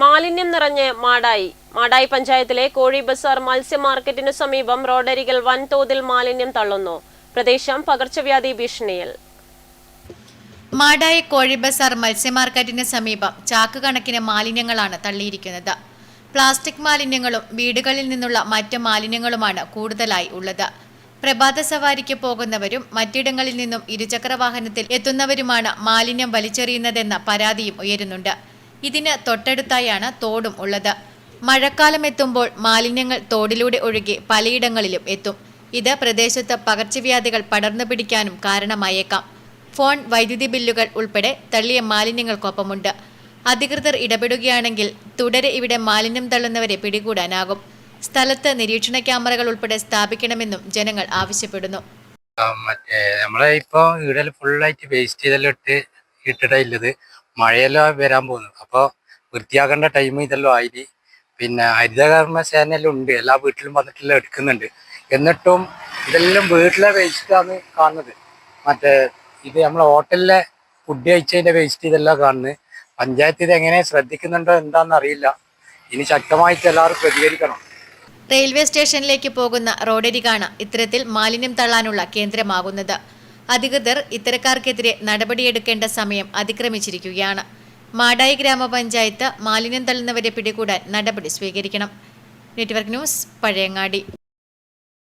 മാലിന്യം നിറഞ്ഞ് മാടായി. മാടായി പഞ്ചായത്തിലെ കോഴി ബസാർ മത്സ്യ മാർക്കറ്റിനു സമീപം റോഡരികിൽ വൻതോതിൽ മാലിന്യം തള്ളുന്നു. പ്രദേശം പകർച്ചവ്യാധി ഭീഷണിയിൽ. മാടായി കോഴി ബസാർ മത്സ്യ മാർക്കറ്റിന് സമീപം ചാക്ക് കണക്കിന് മാലിന്യങ്ങളാണ് തള്ളിയിരിക്കുന്നത്. പ്ലാസ്റ്റിക് മാലിന്യങ്ങളും വീടുകളിൽ നിന്നുള്ള മറ്റ് മാലിന്യങ്ങളുമാണ് കൂടുതലായി ഉള്ളത്. പ്രഭാത സവാരിക്ക് പോകുന്നവരും മറ്റിടങ്ങളിൽ നിന്നും ഇരുചക്ര വാഹനത്തിൽ എത്തുന്നവരുമാണ് മാലിന്യം വലിച്ചെറിയുന്നതെന്ന പരാതിയും ഉയരുന്നുണ്ട്. ഇതിന് തൊട്ടടുത്തായാണ് തോടും ഉള്ളത്. മഴക്കാലം എത്തുമ്പോൾ മാലിന്യങ്ങൾ തോടിലൂടെ ഒഴുകി പലയിടങ്ങളിലും എത്തും. ഇത് പ്രദേശത്ത് പകർച്ചവ്യാധികൾ പടർന്നു പിടിക്കാനും കാരണമായേക്കാം. ഫോൺ വൈദ്യുതി ബില്ലുകൾ ഉൾപ്പെടെ തള്ളിയ മാലിന്യങ്ങൾക്കൊപ്പമുണ്ട്. അധികൃതർ ഇടപെടുകയാണെങ്കിൽ തുടരെ ഇവിടെ മാലിന്യം തള്ളുന്നവരെ പിടികൂടാനാകും. സ്ഥലത്ത് നിരീക്ഷണ ക്യാമറകൾ ഉൾപ്പെടെ സ്ഥാപിക്കണമെന്നും ജനങ്ങൾ ആവശ്യപ്പെടുന്നു. മറ്റേ നമ്മളെ ഇപ്പോൾ ഇവിടെ ഫുള്ളായിട്ട് വേസ്റ്റ് ചെയ്തെല്ലാം ഇട്ട് ഇട്ടിട്ടാ ഉള്ളത്. മഴയെല്ലാം വരാൻ പോകുന്നു അപ്പോൾ വൃത്തിയാക്കേണ്ട ടൈം ഇതെല്ലാം ആയി പിന്നെ ഹരിതകർമ്മ സേനയെല്ലാം ഉണ്ട്. എല്ലാ വീട്ടിലും വന്നിട്ടെല്ലാം എടുക്കുന്നുണ്ട്. എന്നിട്ടും ഇതെല്ലാം വീട്ടിലെ വേസ്റ്റാണ് കാണുന്നത്. മറ്റേ ഇത് നമ്മളെ ഹോട്ടലിലെ ഫുഡ് കഴിച്ചതിന്റെ വേസ്റ്റ് ഇതെല്ലാം കാണുന്നത്. പഞ്ചായത്ത് ഇത് എങ്ങനെ ശ്രദ്ധിക്കുന്നുണ്ടോ എന്താണെന്ന് അറിയില്ല. ഇനി ശക്തമായിട്ട് എല്ലാവരും പ്രതികരിക്കണം. റെയിൽവേ സ്റ്റേഷനിലേക്ക് പോകുന്ന റോഡരികാണ് ഇത്തരത്തിൽ മാലിന്യം തള്ളാനുള്ള കേന്ദ്രമാകുന്നത്. അധികൃതർ ഇത്തരക്കാർക്കെതിരെ നടപടിയെടുക്കേണ്ട സമയം അതിക്രമിച്ചിരിക്കുകയാണ്. മാടായി ഗ്രാമപഞ്ചായത്ത് മാലിന്യം തള്ളുന്നവരെ പിടികൂടാൻ നടപടി സ്വീകരിക്കണം. Network news Pazhayangadi.